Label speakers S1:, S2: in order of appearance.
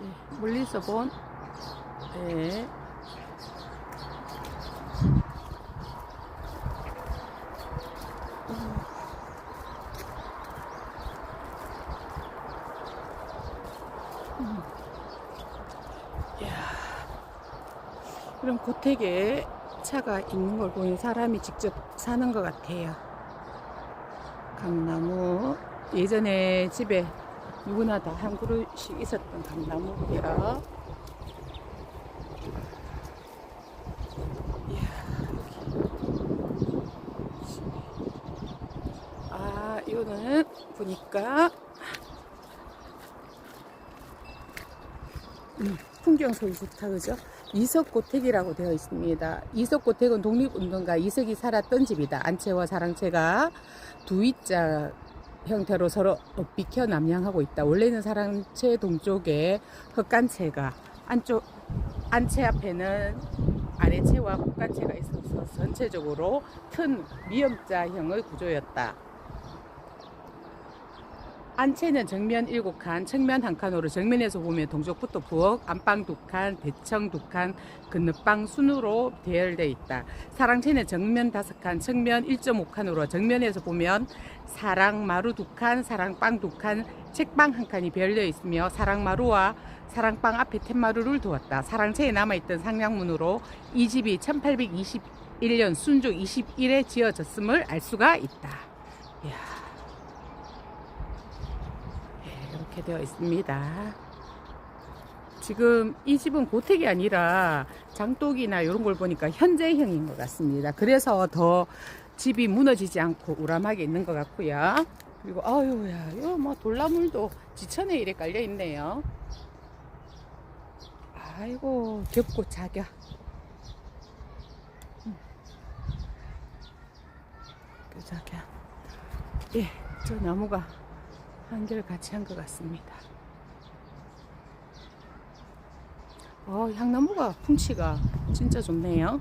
S1: 네, 멀리서 본 네. 음. 그럼 고택에 차가 있는 걸 보니 사람이 직접 사는 것 같아요. 감나무. 예전에 집에 누구나 다 한 그루씩 있었던 감나무고요. 아, 이거는 보니까 음, 풍경 소리 좋다 그죠? 이석고택이라고 되어 있습니다. 이석고택은 독립운동가 이석이 살았던 집이다. 안채와 사랑채가 두이자 형태로 서로 비켜 남양하고 있다. 원래는 사랑채 동쪽에 흑간채가 안쪽 안채 앞에는 아래채와 북간채가 있어서 전체적으로 큰 미음자형의 구조였다. 안채는 정면 7칸, 측면 1칸으로 정면에서 보면 동쪽부터 부엌, 안방 2칸, 대청 2칸, 건너방 순으로 대열되어 있다. 사랑채는 정면 5칸, 측면 1.5칸으로 정면에서 보면 사랑마루 2칸, 사랑방 2칸, 책방 1칸이 배열되어 있으며 사랑마루와 사랑방 앞에 툇마루를 두었다. 사랑채에 남아있던 상량문으로 이 집이 1821년 순조 21에 지어졌음을 알 수가 있다. 이야. 네, 이렇게 되어 있습니다. 지금 이 집은 고택이 아니라 장독이나 이런 걸 보니까 현재형인 것 같습니다. 그래서 더 집이 무너지지 않고 우람하게 있는 것 같고요. 그리고 아유야, 이거 뭐 돌나물도 지천에 이래 깔려 있네요. 아이고 자겨. 음. 그 자겨. 예, 저 나무가 한결 같이 한 것 같습니다. 어, 향나무가 풍치가 진짜 좋네요.